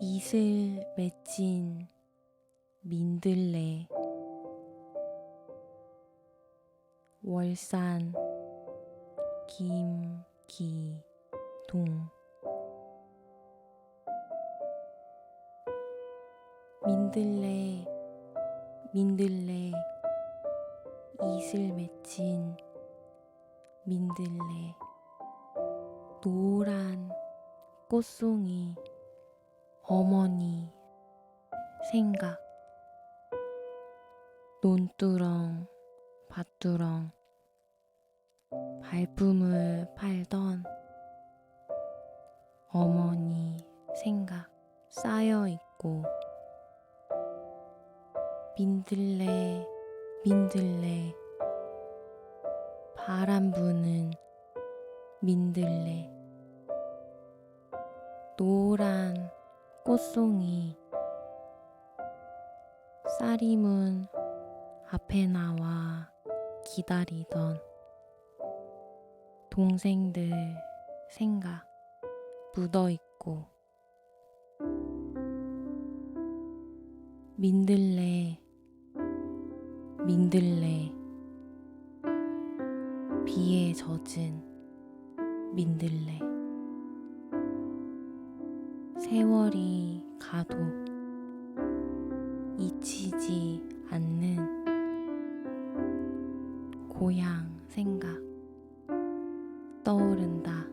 이슬 맺힌 민들레 월산 김기동. 민들레 민들레 이슬 맺힌 민들레. 노란 꽃송이 어머니 생각. 논두렁 밭두렁 발품을 팔던 어머니 생각 쌓여 있고 민들레 민들레 바람 부는 민들레 노란 꽃송이. 쌀이문 앞에 나와 기다리던 동생들 생각 묻어 있고 민들레 민들레. 비에 젖은 민들레 세월이 가도 잊히지 않는 고향 생각 떠오른다.